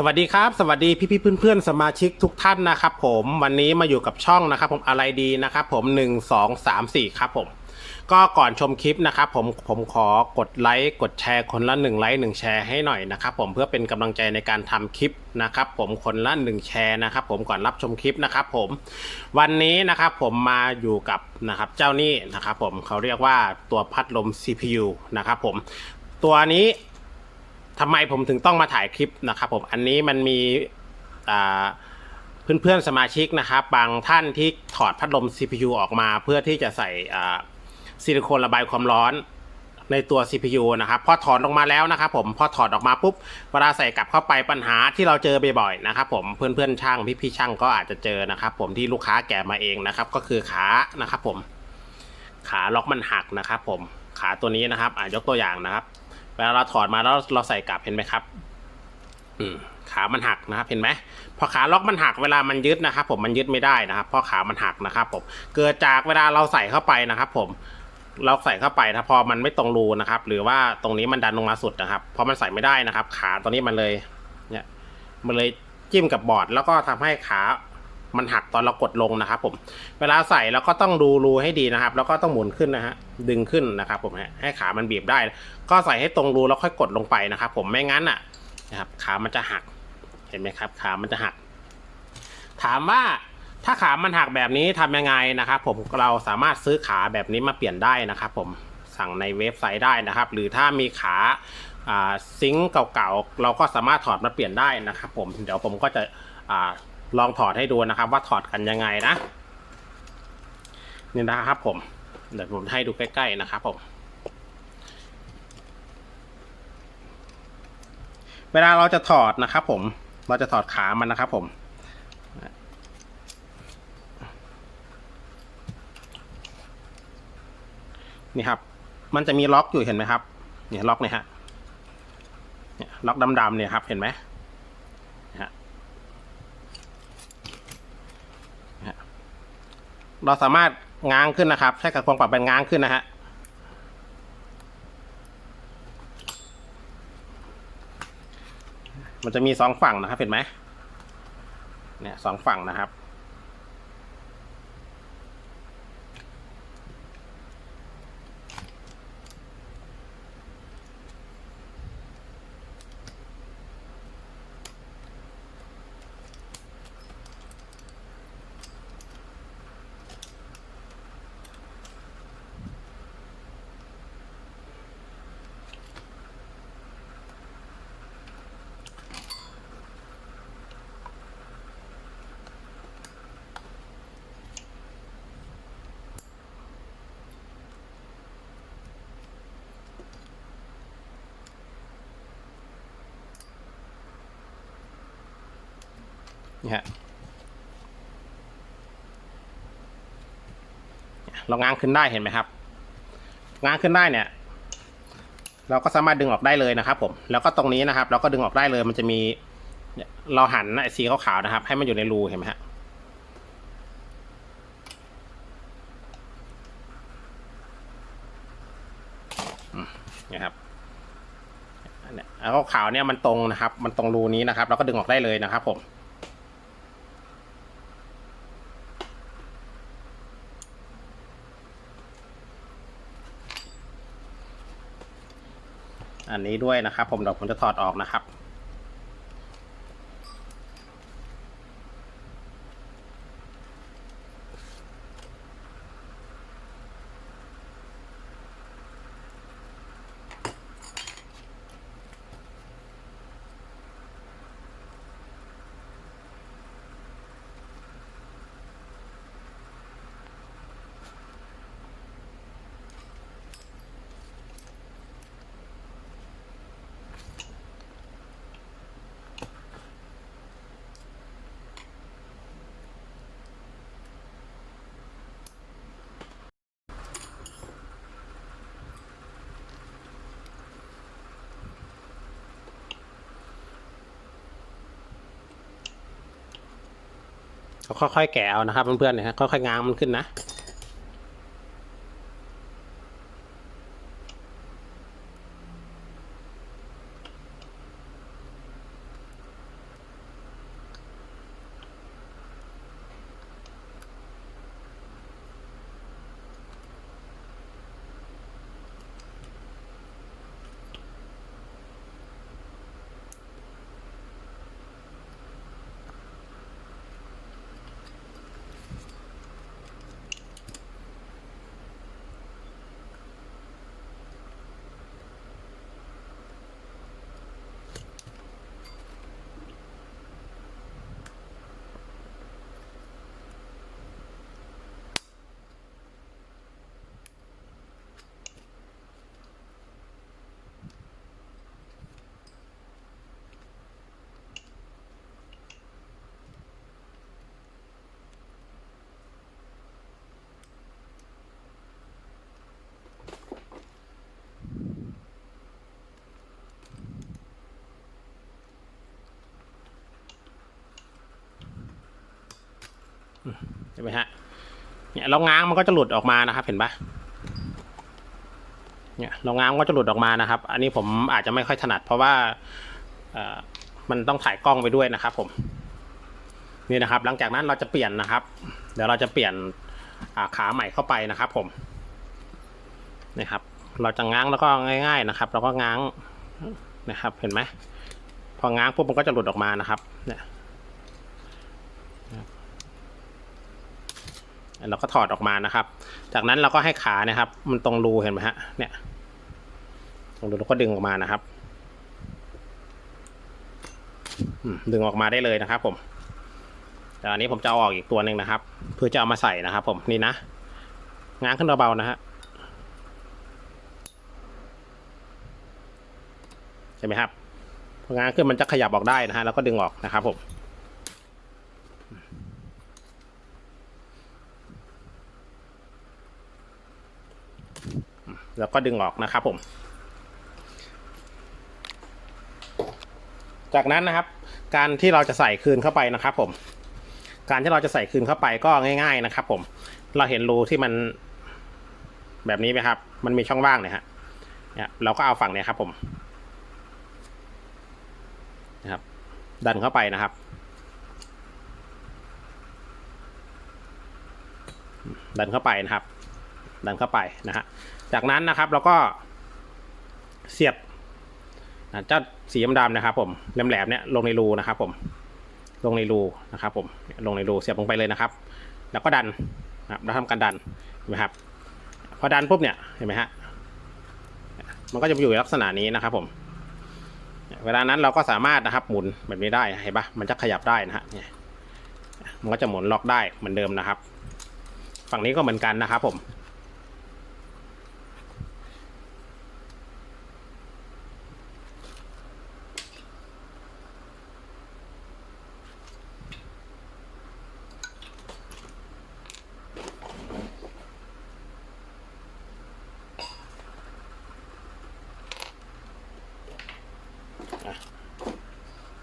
สวัสดีครับ สวัสดีพี่ๆเพื่อนๆ สมาชิกทุกท่านนะครับผมวันนี้มาอยู่กับช่องนะครับผมอะไรดีนะครับผมหนึ่งสองสามสี่ครับผม ก็ก่อนชมคลิปนะครับผมผมขอกดไลค์กดแชร์คนละหนึ่งไลค์หนึ่งแชร์ให้หน่อยนะครับผมเพื่อเป็นกำลังใจในการทำคลิปนะครับผมคนละหนึ่งแชร์นะครับผมก่อนรับชมคลิปนะครับผมวันนี้นะครับผมมาอยู่กับนะครับเจ้านี่นะครับผมเขาเรียกว่าตัวพัดลม CPU นะครับผมตัวนี้ ทำไมผมถึงต้องมาถ่ายคลิปนะครับผมอันนี้มันมีอ่าเพื่อนๆสมาชิกนะครับ บางท่านที่ถอดพัดลม CPU ออกมา เพื่อที่จะใส่อ่าซิลิโคนระบายความร้อนในตัว CPU นะครับพอถอดออกมาแล้วนะครับผมพอถอดออกมาปุ๊บเวลาใส่กลับเข้าไปปัญหาที่เราเจอบ่อยๆนะครับผมเพื่อนๆช่างพี่ๆช่างก็อาจจะเจอนะครับ ผมที่ลูกค้าแกะมาเองนะครับ ก็คือขานะครับผม ขาล็อกมันหักนะครับ ผมขาตัวนี้นะครับอ่ายกตัวอย่างนะครับ เวลาเราถอดมาแล้วเราใส่กลับเห็นไหมครับ อืมขามันหักนะครับเห็นไหมพอขาล็อกมันหักเวลามันยึดนะครับ ผมมันยึดไม่ได้นะครับเพราะขามันหักนะครับ ผมเกิดจากเวลาเราใส่เข้าไปนะครับ ผมเราใส่เข้าไปถ้าพอมันไม่ตรงรูนะครับ หรือว่าตรงนี้มันดันลงมาสุดนะครับพอมันใส่ไม่ได้นะครับ ขาตัวนี้มันเลย เนี่ย มันเลยจิ้มกับบอร์ดแล้วก็ทำให้ขา มันหักตอนเรากดลงนะครับผมเวลาใส่เราก็ต้องดูรูให้ดีนะครับ แล้วก็ต้องหมุนขึ้นนะฮะดึงขึ้นนะครับผมให้ขามันบีบได้ ก็ใส่ให้ตรงรูแล้วค่อยกดลงไปนะครับ ผมไม่งั้นอะนะครับขามันจะหักเห็นไหมครับ ขามันจะหัก ถามว่าถ้าขามันหักแบบนี้ทำยังไงนะครับผมเราสามารถซื้อขาแบบนี้มาเปลี่ยนได้นะครับ ผมสั่งในเว็บไซต์ได้นะครับ หรือถ้ามีขาซิงค์เก่าๆเราก็สามารถถอดมาเปลี่ยนได้นะครับ ผมเดี๋ยวผมก็จะ ลองถอดให้ดูนะครับ ว่าถอดกันยังไงนะนี่นะครับผมเดี๋ยวผมให้ดูใกล้ๆนะครับผมเวลาเราจะถอดนะครับผม เราจะถอดขามันนะครับผมนี่ครับ มันจะมีล็อกอยู่เห็นไหมครับ เนี่ยล็อกเนี่ยฮะ เนี่ยล็อกดำๆเนี่ยครับ เห็นไหมเนี่ยฮะเนี่ยฮะ เราสามารถง้างขึ้นนะครับ ใช้กับควงปรับเป็นง้างขึ้นนะฮะมันจะมีสองฝั่งนะครับเห็นไหมเนี่ยสองฝั่งนะครับ นี่ฮะเราง้างขึ้นได้เห็นไหมครับ ง้างขึ้นได้เนี่ย เราก็สามารถดึงออกได้เลยนะครับ ผม แล้วก็ตรงนี้นะครับ เราก็ดึงออกได้เลย มันจะมีเราหันไอ้สีขาวๆนะครับ ให้มันอยู่ในรูเห็นไหมฮะนี่ครับอันนี้ขาวเนี่ยมันตรงนะครับ มันตรงรูนี้นะครับ เราก็ดึงออกได้เลยนะครับ ผม อันนี้ด้วยนะครับ ผมเดี๋ยวผมจะถอดออกนะครับ ค่อยๆแกะเอานะครับเพื่อนๆเนี่ยฮะค่อยๆง้างมันขึ้นนะ เห็นไหมฮะ เนี่ยเราง้างมันก็จะหลุดออกมานะครับ เห็นปะเนี่ยเราง้างก็จะหลุดออกมานะครับ อันนี้ผมอาจจะไม่ค่อยถนัด เพราะว่าอมันต้องถ่ายกล้องไปด้วยนะครับ ผม นี่นะครับ หลังจากนั้นเราจะเปลี่ยนนะครับ เดี๋ยวเราจะเปลี่ยนขาใหม่เข้าไปนะครับ ผมนี่ครับ เราจะง้างแล้วก็ง่าย ๆนะครับ เราก็ง้างนะครับ เห็นไหมพอง้างปุ๊บมันก็จะหลุดออกมานะครับ เนี่ย เราก็ถอดออกมานะครับ จากนั้นเราก็ให้ขานะครับ มันตรงรูเห็นไหมฮะ เนี่ยตรงรูเราก็ดึงออกมานะครับดึงออกมาได้เลยนะครับ ผมแต่อันนี้ผมจะเอาออกอีกตัวหนึ่งนะครับ เพื่อจะเอามาใส่นะครับ ผมนี่นะง้างขึ้นเบาๆนะฮะใช่ไหมครับพอง้างขึ้นมันจะขยับออกได้นะฮะแล้วก็ดึงออกนะครับผม แล้วก็ดึงออกนะครับผม จากนั้นนะครับ การที่เราจะใส่คืนเข้าไปนะครับ ผม การที่เราจะใส่คืนเข้าไปก็ง่าย ๆนะครับ ผม เราเห็นรูที่มันแบบนี้ไหมครับ มันมีช่องว่างเนี่ยฮะเนี่ยเราก็เอาฝั่งเนี้ยครับ ผมนะครับ ดันเข้าไปนะครับ ดันเข้าไปนะครับ ดันเข้าไปนะฮะจากนั้นนะครับเราก็เสียบนะเจ้าสีดำๆนะครับ ผมแหลมๆเนี่ยลงในรูนะครับ ผมลงในรูนะครับ ผมลงในรูเสียบลงไปเลยนะครับ แล้วก็ดันนะครับเราทำการดันเห็นไหมครับ พอดันปุ๊บเนี่ยเห็นไหมฮะมันก็จะอยู่ในลักษณะนี้นะครับ ผม เวลานั้นเราก็สามารถนะครับ หมุนแบบนี้ได้เห็นปะมันจะขยับได้นะฮะมันก็จะหมุนล็อกได้เหมือนเดิมนะครับ ฝั่งนี้ก็เหมือนกันนะครับ ผม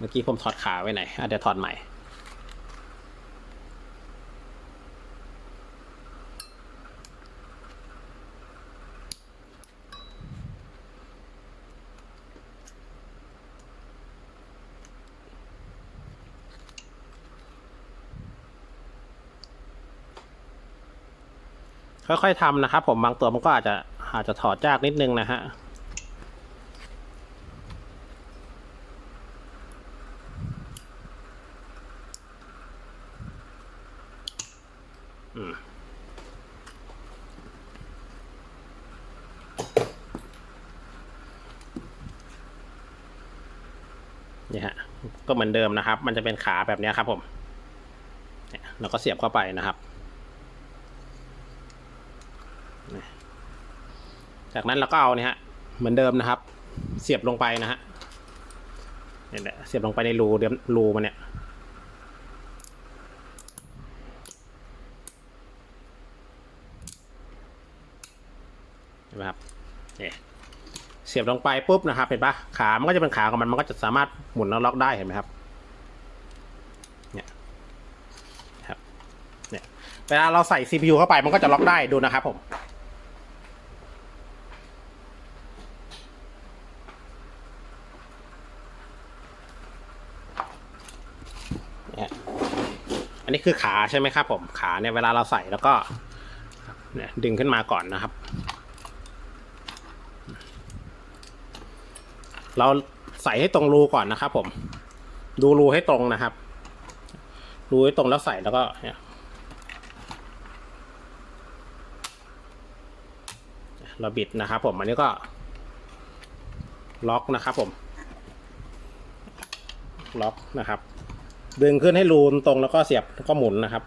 เมื่อกี้ผมถอดขาไว้ไหนอะเดี๋ยวถอดใหม่ค่อยๆทำนะครับผมบางตัวมันก็อาจจะอาจจะถอดยากนิดนึงนะฮะ นี่ฮะ ก็เหมือนเดิมนะครับ มันจะเป็นขาแบบนี้ครับผมเนี่ยเราก็เสียบเข้าไปนะครับ จากนั้นเราก็เอาเนี่ยฮะ เหมือนเดิมนะครับ เสียบลงไปนะฮะเนี่ยเสียบลงไปในรูเดิมรูมันเนี่ย เห็นไหมครับเนี่ย เสียบลงไปปุ๊บนะครับเห็นปะขา มันก็จะเป็นขาของมัน มันก็จะสามารถหมุนแล้วล็อกได้เห็นไหมครับ เนี่ยครับ เนี่ย เวลาเราใส่ CPU เข้าไป มันก็จะล็อกได้ดูนะครับผม เนี่ยอันนี้คือขาใช่ไหมครับผม ขาเนี่ยเวลาเราใส่แล้วก็เนี่ยดึงขึ้นมาก่อนนะครับ เราใส่ให้ตรงรูก่อนนะครับผม ดูรูให้ตรงนะครับ รูให้ตรงแล้วใส่แล้วก็เนี่ยเราบิดนะครับผมอันนี้ก็ล็อกนะครับผม ล็อกนะครับ ดึงขึ้นให้รูตรงแล้วก็เสียบแล้วก็หมุนนะครับ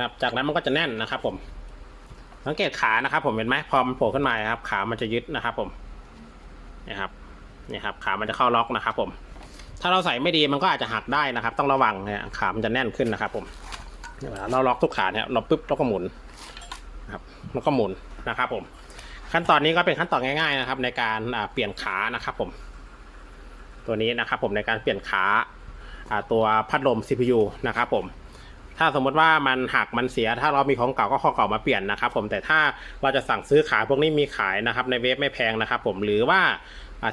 นะครับ จากนั้นมันก็จะแน่นนะครับผมสังเกตขานะครับผมเห็นไหมพอมันโผล่ขึ้นมาครับ ขามันจะยึดนะครับผมนี่ครับนี่ครับ ขามันจะเข้าล็อกนะครับ ผม ถ้าเราใส่ไม่ดีมันก็อาจจะหักได้นะครับ ต้องระวังเนี่ยขามันจะแน่นขึ้นนะครับ ผมเวลาเราล็อกทุกขาเนี่ยเราปุ๊บเราก็หมุนนะครับแล้วก็หมุนนะครับ ผม ขั้นตอนนี้ก็เป็นขั้นตอนง่าย ๆนะครับ ในการเปลี่ยนขานะครับ ผม ตัวนี้นะครับ ผมในการเปลี่ยนขาตัวพัดลม CPU นะครับ ผม ถ้าสมมติว่ามันหักมันเสีย ถ้าเรามีของเก่าก็ของเก่ามาเปลี่ยนนะครับผมแต่ถ้าเราจะสั่งซื้อขายพวกนี้มีขายนะครับในเว็บไม่แพงนะครับผมหรือว่า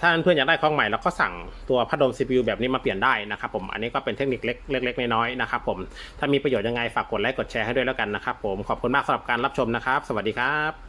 ถ้าเพื่อนอยากได้ของใหม่เราก็สั่งตัวพัดลม CPU แบบนี้มาเปลี่ยนได้นะครับผมอันนี้ก็เป็นเทคนิคเล็กเล็กๆน้อยๆนะครับผมถ้ามีประโยชน์ยังไงฝากกดไลค์กดแชร์ให้ด้วยแล้วกันนะครับผมขอบคุณมากสำหรับการรับชมนะครับ สวัสดีครับ